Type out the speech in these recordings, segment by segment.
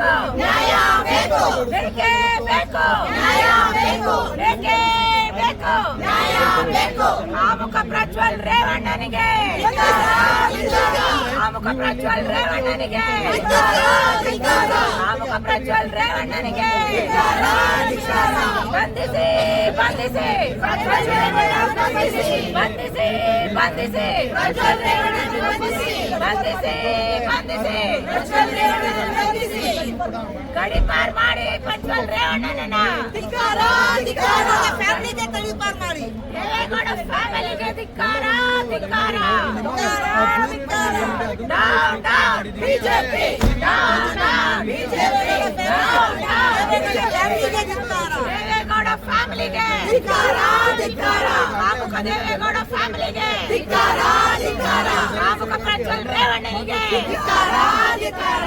ಬೇಕು ನ್ಯಾಯ ಬೇಕು ಬೇಕೇ ಬೇಕು ನ್ಯಾಯ ಬೇಕು ಬೇಕೇ ಬೇಕು ನ್ಯಾಯ ಬೇಕು ಆಮುಖ ಪ್ರಜ್ವಲ್ ರೇವಣ್ಣನಿಗೆ ಆಮುಖ ಪ್ರಜ್ವಲ್ ರೇವಣ್ಣನಿಗೆ ಆಮುಖ ಪ್ರಜ್ವಲ್ ರೇವಣ್ಣನಿಗೆ ಬಂಧಿಸಿ ಬಂಧಿಸಿ ಬಂಧಿಸಿ ಬಂಧಿಸಿ ಬಂಧಿಸಿ ಬಂಧಿಸಿ ಬಂಧಿಸಿ ಬಂಧಿಸಿ ಗಡಿಪಾರ್ ಮಾಡಿ ಪ್ರಜ್ವಲ್ ರೇವಣ್ಣನನ್ನ ಧಿಕ್ಕಾರ ಧಿಕ್ಕಾರ. ಫ್ಯಾಮಿಲಿಗೆ ಮಾಡಿ. ದೇವೇಗೌಡ ಫ್ಯಾಮಿಲಿಗೆ ಧಿಕ್ಕಾರ ಧಿಕ್ಕಾರ. ಧಿಕ್ಕಾರ ಧಿಕ್ಕಾರ down down BJP down down BJP down down ಫ್ಯಾಮಿಲಿಗೆ ಧಿಕ್ಕಾರ ದೇವೇಗೌಡ ಫ್ಯಾಮಿಲಿಗೆ ಧಿಕ್ಕಾರ. ಧಿಕ್ಕಾರ ಕಾಮುಕ ದೇವೇಗೌಡ ಫ್ಯಾಮಿಲಿಗೆ ಧಿಕ್ಕಾರ ಧಿಕ್ಕಾರ. ಕಾಮುಕ ಪ್ರಜ್ವಲ್ ರೇವಣ್ಣನಿಗೆ ಧಿಕ್ಕಾರ ಧಿಕ್ಕಾರ.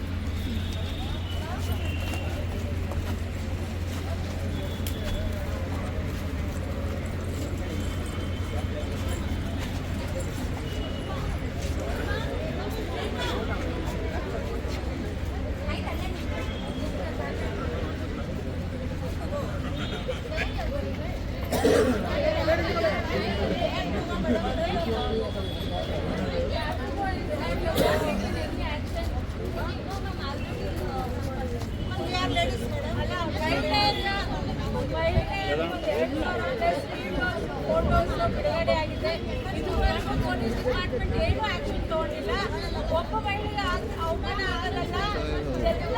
ಫೋಟೋಸ್ ಬಿಡುಗಡೆ ಆಗಿದೆ ಇದುವರೆಗೂ ಪೊಲೀಸ್ ಡಿಪಾರ್ಟ್ಮೆಂಟ್ ಏನೂ ಆಕ್ಷನ್ ತಗೊಂಡಿಲ್ಲ ಒಬ್ಬ ಮಹಿಳೆಗೆ ಆಗ್- ಅವಮಾನ ಆಗಲ್ಲ ಎಲ್ಲ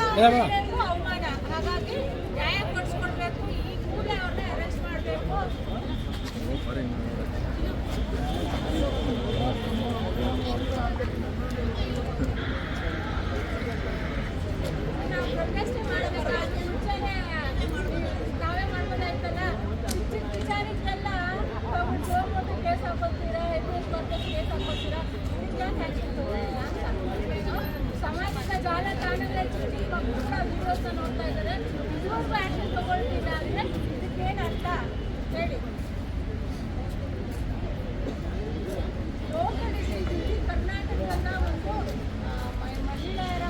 ಜಾಲತಾಣಗಳ ಇದಕ್ಕೇನು ಅರ್ಥ ಹೇಳಿ. ಒಂದು ಮಹಿಳೆಯರ